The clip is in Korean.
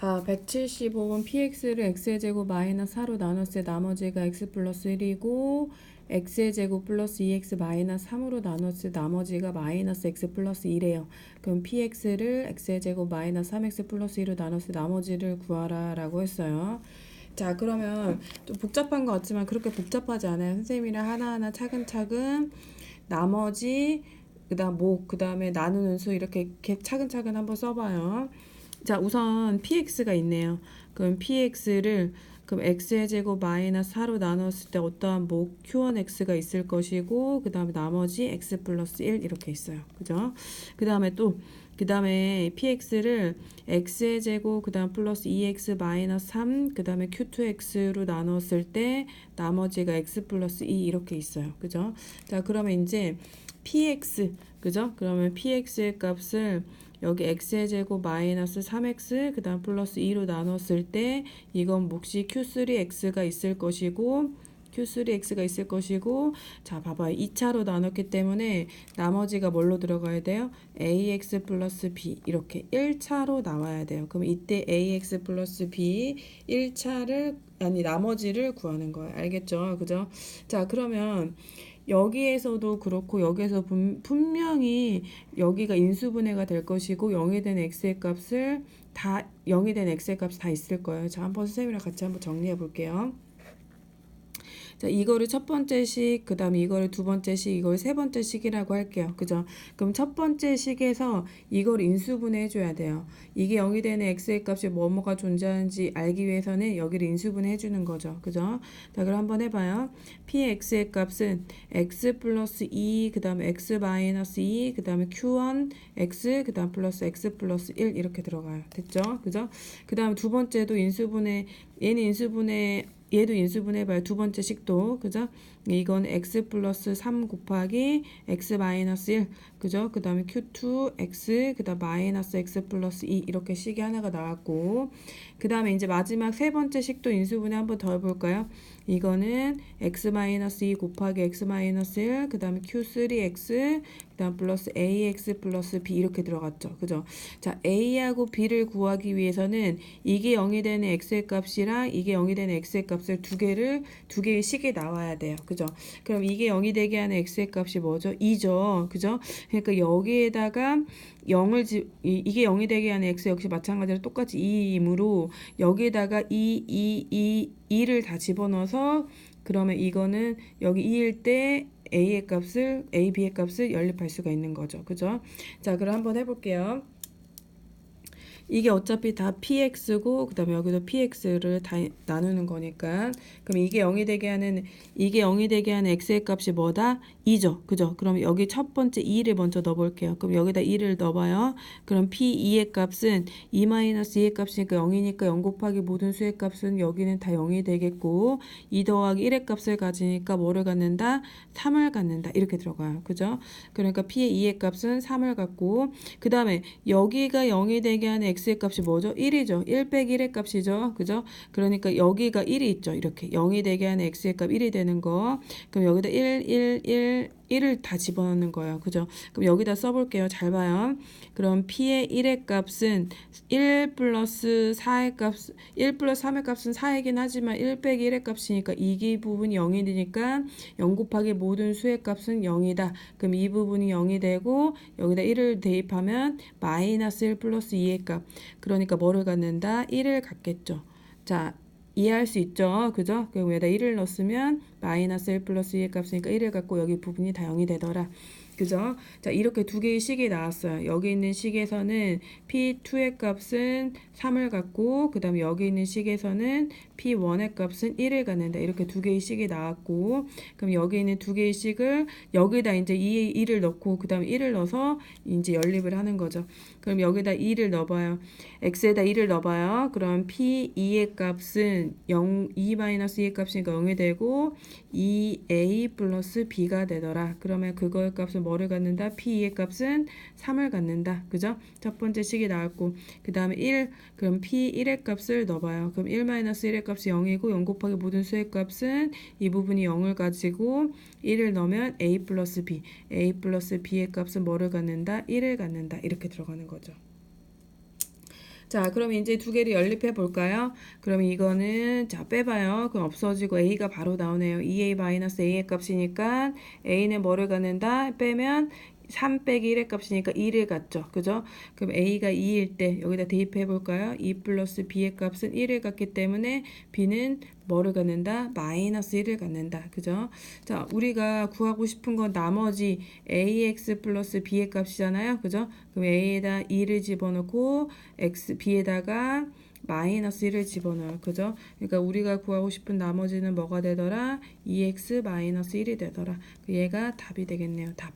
자, 175번 px를 x의 제곱 마이너스 4로 나눴을 때 나머지가 x 플러스 1이고 x의 제곱 플러스 2x 마이너스 3으로 나눴을 때 나머지가 마이너스 x 플러스 1이에요. 그럼 px를 x의 제곱 마이너스 3x 플러스 1로 나눴을 때 나머지를 구하라 라고 했어요. 자, 그러면 좀 복잡한 것 같지만 그렇게 복잡하지 않아요. 선생님이랑 하나하나 차근차근 나머지 그다음 목 그다음에 나누는 수 이렇게 차근차근 한번 써봐요. 자, 우선 px가 있네요. 그럼 px를 그럼 x의 제곱 마이너스 4로 나눴을 때 어떠한 목 q1x가 있을 것이고 그 다음에 나머지 x 플러스 1 이렇게 있어요. 그죠? 그 다음에 또 그 다음에 px를 x의 제곱 그 다음 플러스 2x 마이너스 3 그 다음에 q2x로 나눴을 때 나머지가 x 플러스 2 이렇게 있어요. 그죠? 자 그러면 이제 px 그죠? 그러면 px의 값을 여기 x의 제곱 마이너스 3x 그 다음 플러스 2로 나눴을 때 이건 몫이 q3x가 있을 것이고 q3x가 있을 것이고 자 봐봐요 2차로 나눴기 때문에 나머지가 뭘로 들어가야 돼요? ax 플러스 b 이렇게 1차로 나와야 돼요 그럼 이때 ax 플러스 b 1차를 아니 나머지를 구하는 거예요 알겠죠? 그죠? 자 그러면 여기에서도 그렇고 여기에서 분, 분명히 여기가 인수분해가 될 것이고 0이 된 x의 값을 다 0이 된 x의 값이 다 있을 거예요. 자, 한번 선생님이랑 같이 한번 정리해 볼게요. 자, 이거를 첫 번째 식, 그 다음에 이거를 두 번째 식, 이걸 세 번째 식이라고 할게요. 그죠? 그럼 첫 번째 식에서 이걸 인수분해 해줘야 돼요. 이게 0이 되는 x의 값이 뭐뭐가 존재하는지 알기 위해서는 여기를 인수분해 해주는 거죠. 그죠? 자, 그럼 한번 해봐요. px의 값은 x 플러스 2, 그 다음에 x 마이너스 2, 그 다음에 q1, x, 그 다음 플러스 x 플러스 1 이렇게 들어가요. 됐죠? 그죠? 그 다음 두 번째도 인수분해, 얘는 인수분해 얘도 인수분해봐요. 두 번째 식도. 그죠? 이건 x 플러스 3 곱하기 x 마이너스 1. 그죠? 그 다음에 q2 x 그 다음 마이너스 x 플러스 2 이렇게 식이 하나가 나왔고 그 다음에 이제 마지막 세 번째 식도 인수분해 한번 더 해볼까요? 이거는 x 마이너스 2 곱하기 x 마이너스 1, 그 다음에 q3x, 그 다음 플러스 ax 플러스 b 이렇게 들어갔죠. 그죠? 자, a하고 b를 구하기 위해서는 이게 0이 되는 x의 값이랑 이게 0이 되는 x의 값을 두 개를 두 개의 식이 나와야 돼요. 그죠? 그럼 이게 0이 되게 하는 x의 값이 뭐죠? 2죠. 그죠? 그러니까 여기에다가 0을 지, 이, 이게 0이 되게 하는 x 역시 마찬가지로 똑같이 2이므로 여기에다가 2, 2, 2, 2를 다 집어넣어서 그러면 이거는 여기 2일 때 a의 값을 a, b의 값을 연립할 수가 있는 거죠. 그죠? 자, 그럼 한번 해볼게요. 이게 어차피 다 px고 그다음에 여기도 px를 다 나누는 거니까 그럼 이게 0이 되게 하는 이게 0이 되게 하는 x의 값이 뭐다? 2죠. 그죠? 그럼 여기 첫 번째 2를 먼저 넣어 볼게요. 그럼 여기다 2를 넣어 봐요. 그럼 p2의 값은 2-2의 값이니까 0이니까 0 곱하기 모든 수의 값은 여기는 다 0이 되겠고 2 더하기 1의 값을 가지니까 뭐를 갖는다? 3을 갖는다. 이렇게 들어가요. 그죠? 그러니까 p의 2의 값은 3을 갖고 그다음에 여기가 0이 되게 하는 x x의 값이 뭐죠? 1이죠. 1 빼기 1의 값이죠. 그죠? 그러니까 여기가 1이 있죠. 이렇게 0이 되게 하는 x의 값 1이 되는 거. 그럼 여기다 1, 1, 1, 1을 다 집어넣는 거예요. 그죠? 그럼 여기다 써볼게요. 잘 봐요. 그럼 p의 1의 값은 1 플러스 4의 값, 1 플러스 3의 값은 4이긴 하지만 1 빼기 1의 값이니까 이 부분이 0이 되니까 0 곱하기 모든 수의 값은 0이다. 그럼 이 부분이 0이 되고 여기다 1을 대입하면 마이너스 1 플러스 2의 값. 그러니까 뭐를 갖는다? 1을 갖겠죠. 자, 이해할 수 있죠. 그죠? 그럼 여기다 1을 넣었으면 마이너스 1 플러스 2의 값이니까 1을 갖고 여기 부분이 다 0이 되더라. 그죠? 자, 이렇게 두 개의 식이 나왔어요. 여기 있는 식에서는 P2의 값은 3을 갖고, 그 다음에 여기 있는 식에서는 P1의 값은 1을 갖는다. 이렇게 두 개의 식이 나왔고, 그럼 여기 있는 두 개의 식을 여기다 이제 2, 2를 넣고, 그 다음에 1을 넣어서 이제 연립을 하는 거죠. 그럼 여기다 2를 넣어봐요. x에다 2를 넣어봐요. 그럼 P2의 값은 0, 2-2의 값이니까 0이 되고, 2a 플러스 b가 되더라. 그러면 그거의 값은 뭐를 갖는다? p2의 값은 3을 갖는다. 그죠? 첫 번째 식이 나왔고 그 다음에 1 그럼 p1의 값을 넣어봐요. 그럼 1-1의 값이 0이고 0 곱하기 모든 수의 값은 이 부분이 0을 가지고 1을 넣으면 a 플러스 b a 플러스 b의 값은 뭐를 갖는다? 1을 갖는다. 이렇게 들어가는 거죠. 자, 그럼 이제 두 개를 연립해 볼까요? 그럼 이거는 자, 빼봐요. 그럼 없어지고 a가 바로 나오네요. 2a 마이너스 a의 값이니까 a는 뭐를 갖는다? 빼면 3 빼기 1의 값이니까 2를 갖죠. 그죠? 그럼 a가 2일 때 여기다 대입해 볼까요? 2 플러스 b의 값은 1을 갖기 때문에 b는 뭐를 갖는다? 마이너스 1을 갖는다. 그죠? 자, 우리가 구하고 싶은 건 나머지 ax 플러스 b의 값이잖아요. 그죠? 그럼 a에다 2를 집어넣고 x, b에다가 마이너스 1을 집어넣어요. 그죠? 그러니까 우리가 구하고 싶은 나머지는 뭐가 되더라? 2x 마이너스 1이 되더라. 얘가 답이 되겠네요. 답.